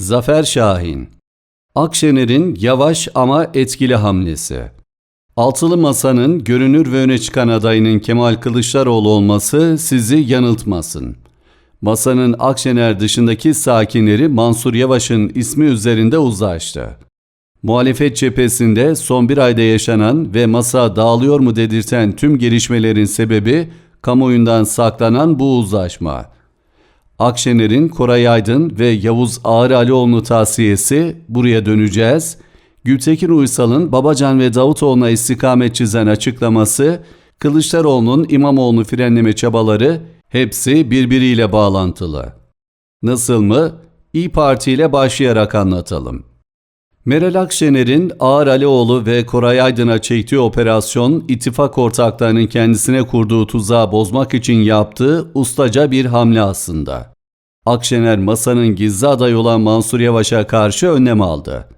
Zafer Şahin Akşener'in yavaş ama etkili hamlesi. Altılı Masa'nın görünür ve öne çıkan adayının Kemal Kılıçdaroğlu olması sizi yanıltmasın. Masanın Akşener dışındaki sakinleri Mansur Yavaş'ın ismi üzerinde uzlaştı. Muhalefet cephesinde son bir ayda yaşanan ve masa dağılıyor mu dedirten tüm gelişmelerin sebebi kamuoyundan saklanan bu uzlaşma. Akşener'in Koray Aydın ve Yavuz Ağır Alioğlu tavsiyesi buraya döneceğiz. Gültekin Uysal'ın Babacan ve Davutoğlu'na istikamet çizen açıklaması, Kılıçdaroğlu'nun İmamoğlu frenleme çabaları hepsi birbiriyle bağlantılı. Nasıl mı? İyi Parti ile başlayarak anlatalım. Meral Akşener'in Ağar Alioğlu ve Koray Aydın'a çektiği operasyon, ittifak ortaklarının kendisine kurduğu tuzağı bozmak için yaptığı ustaca bir hamle aslında. Akşener masanın gizli adayı olan Mansur Yavaş'a karşı önlem aldı.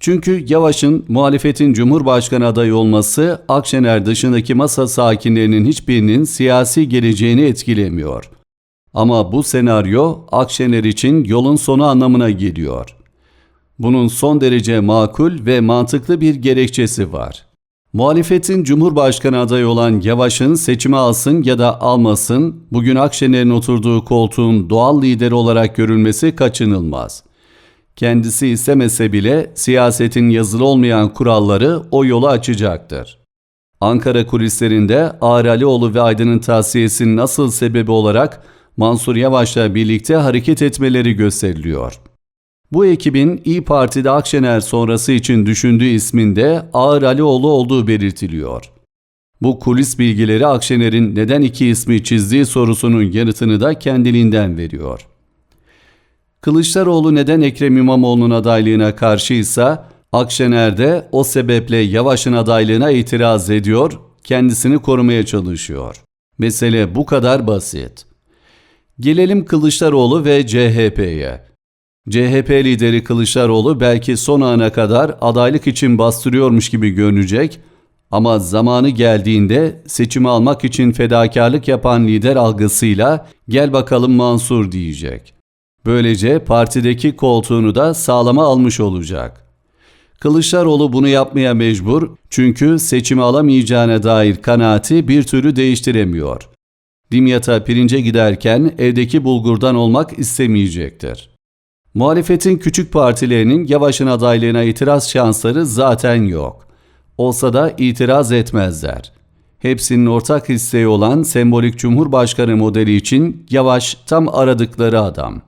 Çünkü Yavaş'ın muhalefetin Cumhurbaşkanı adayı olması Akşener dışındaki masa sakinlerinin hiçbirinin siyasi geleceğini etkilemiyor. Ama bu senaryo Akşener için yolun sonu anlamına geliyor. Bunun son derece makul ve mantıklı bir gerekçesi var. Muhalefetin Cumhurbaşkanı adayı olan Yavaş'ın seçimi alsın ya da almasın, bugün Akşener'in oturduğu koltuğun doğal lideri olarak görülmesi kaçınılmaz. Kendisi istemese bile siyasetin yazılı olmayan kuralları o yolu açacaktır. Ankara kulislerinde Ağar Alioğlu ve Aydın'ın tavsiyesinin nasıl sebebi olarak Mansur Yavaş'la birlikte hareket etmeleri gösteriliyor. Bu ekibin İyi Parti'de Akşener sonrası için düşündüğü isminde Ağır Alioğlu olduğu belirtiliyor. Bu kulis bilgileri Akşener'in neden iki ismi çizdiği sorusunun yanıtını da kendiliğinden veriyor. Kılıçdaroğlu neden Ekrem İmamoğlu'nun adaylığına karşıysa Akşener de o sebeple Yavaş'ın adaylığına itiraz ediyor, kendisini korumaya çalışıyor. Mesele bu kadar basit. Gelelim Kılıçdaroğlu ve CHP'ye. CHP lideri Kılıçdaroğlu belki son ana kadar adaylık için bastırıyormuş gibi görünecek ama zamanı geldiğinde seçimi almak için fedakarlık yapan lider algısıyla gel bakalım Mansur diyecek. Böylece partideki koltuğunu da sağlama almış olacak. Kılıçdaroğlu bunu yapmaya mecbur çünkü seçimi alamayacağına dair kanaati bir türlü değiştiremiyor. Dimyat'a pirince giderken evdeki bulgurdan olmak istemeyecektir. Muhalefetin küçük partilerinin Yavaş'ın adaylığına itiraz şansları zaten yok. Olsa da itiraz etmezler. Hepsinin ortak isteği olan sembolik Cumhurbaşkanı modeli için Yavaş tam aradıkları adam.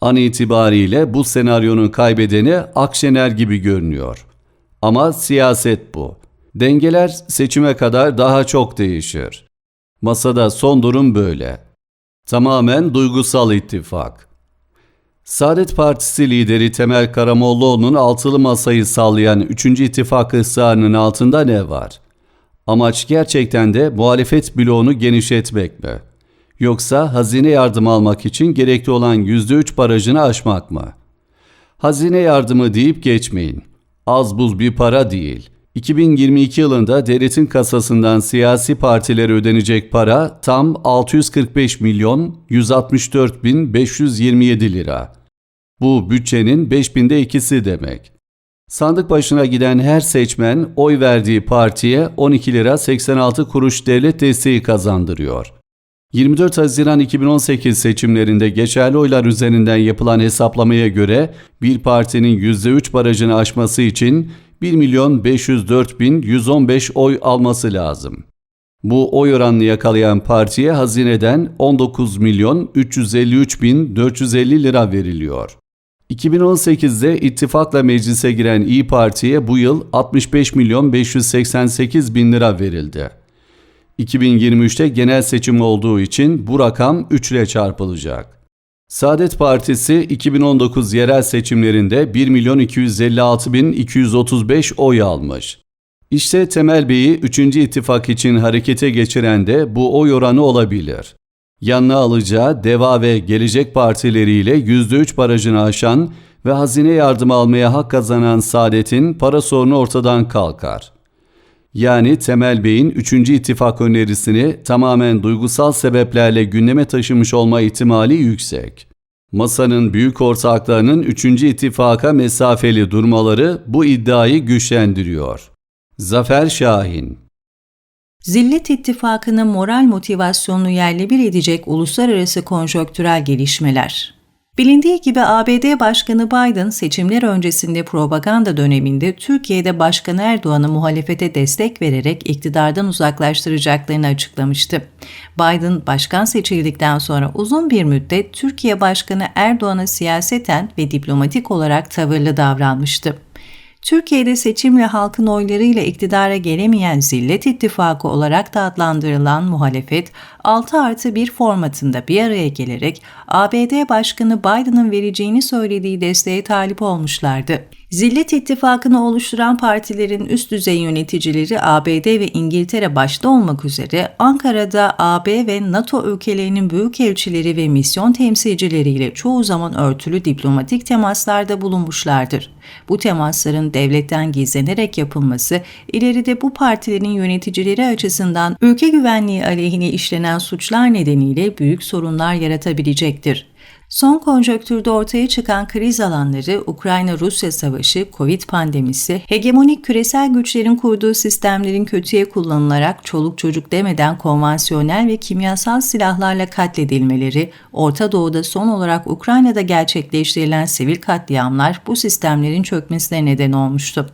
An itibariyle bu senaryonun kaybedeni Akşener gibi görünüyor. Ama siyaset bu. Dengeler seçime kadar daha çok değişir. Masada son durum böyle. Tamamen duygusal ittifak. Saadet Partisi lideri Temel Karamollaoğlu'nun altılı masayı sallayan 3. ittifak ısrarının altında ne var? Amaç gerçekten de muhalefet bloğunu genişletmek mi? Yoksa hazine yardım almak için gerekli olan %3 barajını aşmak mı? Hazine yardımı deyip geçmeyin. Az buz bir para değil. 2022 yılında devletin kasasından siyasi partilere ödenecek para tam 645 milyon 164 bin 527 lira. Bu bütçenin 5000'de ikisi demek. Sandık başına giden her seçmen oy verdiği partiye 12 lira 86 kuruş devlet desteği kazandırıyor. 24 Haziran 2018 seçimlerinde geçerli oylar üzerinden yapılan hesaplamaya göre bir partinin %3 barajını aşması için 1 milyon 504 bin 115 oy alması lazım. Bu oy oranını yakalayan partiye hazineden 19 milyon 353 bin 450 lira veriliyor. 2018'de ittifakla meclise giren İyi Parti'ye bu yıl 65 milyon 588 bin lira verildi. 2023'te genel seçim olduğu için bu rakam 3 ile çarpılacak. Saadet Partisi 2019 yerel seçimlerinde 1 milyon 256 bin 235 oy almış. İşte Temel Bey'i 3. ittifak için harekete geçiren de bu oy oranı olabilir. Yanına alacağı Deva ve Gelecek partileriyle %3 barajını aşan ve hazine yardımı almaya hak kazanan Saadet'in para sorunu ortadan kalkar. Yani Temel Bey'in 3. ittifak önerisini tamamen duygusal sebeplerle gündeme taşımış olma ihtimali yüksek. Masanın büyük ortaklarının 3. ittifaka mesafeli durmaları bu iddiayı güçlendiriyor. Zafer Şahin Zillet ittifakının moral motivasyonunu yerle bir edecek uluslararası konjonktürel gelişmeler. Bilindiği gibi ABD Başkanı Biden seçimler öncesinde propaganda döneminde Türkiye'de Başkan Erdoğan'ı muhalefete destek vererek iktidardan uzaklaştıracaklarını açıklamıştı. Biden başkan seçildikten sonra uzun bir müddet Türkiye Başkanı Erdoğan'a siyaseten ve diplomatik olarak tavırlı davranmıştı. Türkiye'de seçimle halkın oylarıyla iktidara gelemeyen Zillet İttifakı olarak da adlandırılan muhalefet 6 artı 1 formatında bir araya gelerek ABD Başkanı Biden'ın vereceğini söylediği desteğe talip olmuşlardı. Zillet İttifakı'nı oluşturan partilerin üst düzey yöneticileri ABD ve İngiltere başta olmak üzere Ankara'da AB ve NATO ülkelerinin büyükelçileri ve misyon temsilcileriyle çoğu zaman örtülü diplomatik temaslarda bulunmuşlardır. Bu temasların devletten gizlenerek yapılması ileride bu partilerin yöneticileri açısından ülke güvenliği aleyhine işlenen suçlar nedeniyle büyük sorunlar yaratabilecektir. Son konjöktürde ortaya çıkan kriz alanları Ukrayna-Rusya savaşı, Covid pandemisi, hegemonik küresel güçlerin kurduğu sistemlerin kötüye kullanılarak çoluk çocuk demeden konvansiyonel ve kimyasal silahlarla katledilmeleri, Orta Doğu'da son olarak Ukrayna'da gerçekleştirilen sivil katliamlar bu sistemlerin çökmesine neden olmuştu.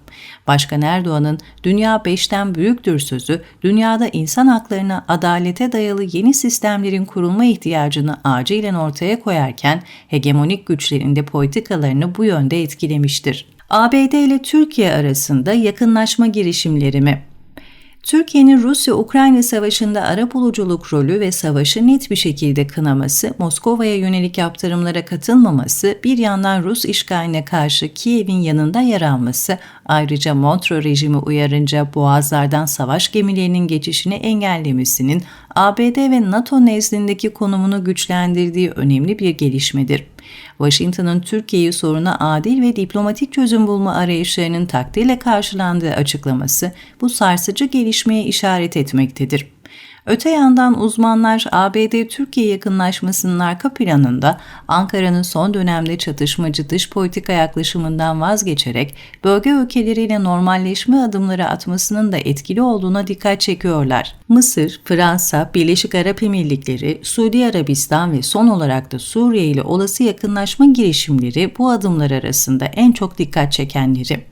Başkan Erdoğan'ın dünya beşten büyüktür sözü, dünyada insan haklarına adalete dayalı yeni sistemlerin kurulma ihtiyacını acilen ortaya koyarken hegemonik güçlerin de politikalarını bu yönde etkilemiştir. ABD ile Türkiye arasında yakınlaşma girişimleri mi? Türkiye'nin Rusya-Ukrayna savaşında ara buluculuk rolü ve savaşı net bir şekilde kınaması, Moskova'ya yönelik yaptırımlara katılmaması, bir yandan Rus işgaline karşı Kiev'in yanında yer alması, ayrıca Montreux rejimi uyarınca boğazlardan savaş gemilerinin geçişini engellemesinin ABD ve NATO nezdindeki konumunu güçlendirdiği önemli bir gelişmedir. Washington'ın Türkiye'yi soruna adil ve diplomatik çözüm bulma arayışlarının takdirle karşılandığı açıklaması bu sarsıcı gelişmeye işaret etmektedir. Öte yandan uzmanlar ABD-Türkiye yakınlaşmasının arka planında Ankara'nın son dönemde çatışmacı dış politika yaklaşımından vazgeçerek bölge ülkeleriyle normalleşme adımları atmasının da etkili olduğuna dikkat çekiyorlar. Mısır, Fransa, Birleşik Arap Emirlikleri, Suudi Arabistan ve son olarak da Suriye ile olası yakınlaşma girişimleri bu adımlar arasında en çok dikkat çekenleri.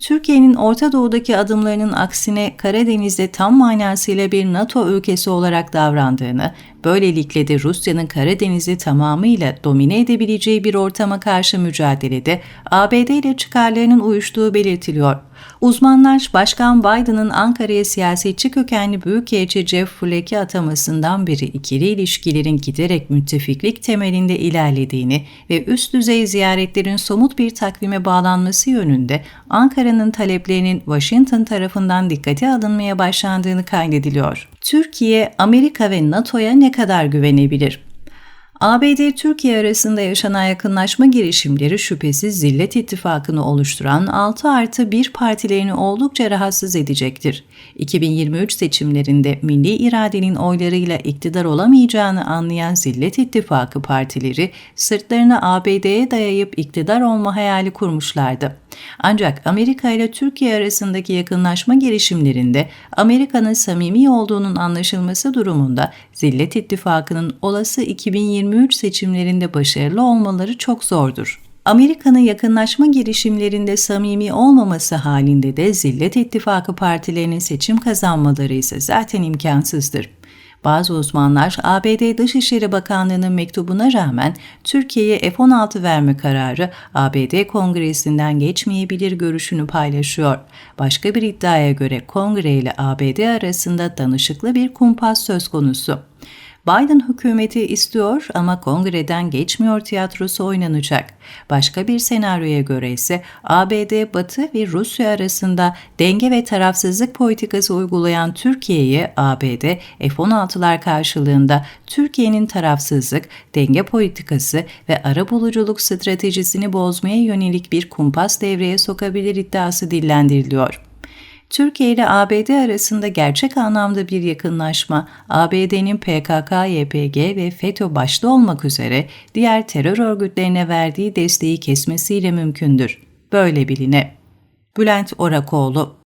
Türkiye'nin Orta Doğu'daki adımlarının aksine Karadeniz'de tam manasıyla bir NATO ülkesi olarak davrandığını, böylelikle de Rusya'nın Karadeniz'i tamamıyla domine edebileceği bir ortama karşı mücadelede ABD ile çıkarlarının uyuştuğu belirtiliyor. Uzmanlar Başkan Biden'ın Ankara'ya siyasetçi kökenli Büyükelçi Jeff Flake'i atamasından beri ikili ilişkilerin giderek müttefiklik temelinde ilerlediğini ve üst düzey ziyaretlerin somut bir takvime bağlanması yönünde Ankara'nın taleplerinin Washington tarafından dikkate alınmaya başlandığını kaydediliyor. Türkiye, Amerika ve NATO'ya ne kadar güvenebilir? ABD-Türkiye arasında yaşanan yakınlaşma girişimleri şüphesiz zillet ittifakını oluşturan 6 artı 1 partilerini oldukça rahatsız edecektir. 2023 seçimlerinde milli iradenin oylarıyla iktidar olamayacağını anlayan zillet ittifakı partileri sırtlarını ABD'ye dayayıp iktidar olma hayali kurmuşlardı. Ancak Amerika ile Türkiye arasındaki yakınlaşma girişimlerinde Amerika'nın samimi olduğunun anlaşılması durumunda Zillet İttifakı'nın olası 2023 seçimlerinde başarılı olmaları çok zordur. Amerika'nın yakınlaşma girişimlerinde samimi olmaması halinde de Zillet İttifakı partilerinin seçim kazanmaları ise zaten imkansızdır. Bazı uzmanlar ABD Dışişleri Bakanlığı'nın mektubuna rağmen Türkiye'ye F-16 verme kararı ABD Kongresi'nden geçmeyebilir görüşünü paylaşıyor. Başka bir iddiaya göre Kongre ile ABD arasında danışıklı bir kumpas söz konusu. Biden hükümeti istiyor ama kongreden geçmiyor tiyatrosu oynanacak. Başka bir senaryoya göre ise ABD, Batı ve Rusya arasında denge ve tarafsızlık politikası uygulayan Türkiye'ye ABD F-16'lar karşılığında Türkiye'nin tarafsızlık, denge politikası ve arabuluculuk stratejisini bozmaya yönelik bir kumpas devreye sokabilir iddiası dillendiriliyor. Türkiye ile ABD arasında gerçek anlamda bir yakınlaşma, ABD'nin PKK, YPG ve FETÖ başta olmak üzere diğer terör örgütlerine verdiği desteği kesmesiyle mümkündür. Böyle biline. Bülent Orakoğlu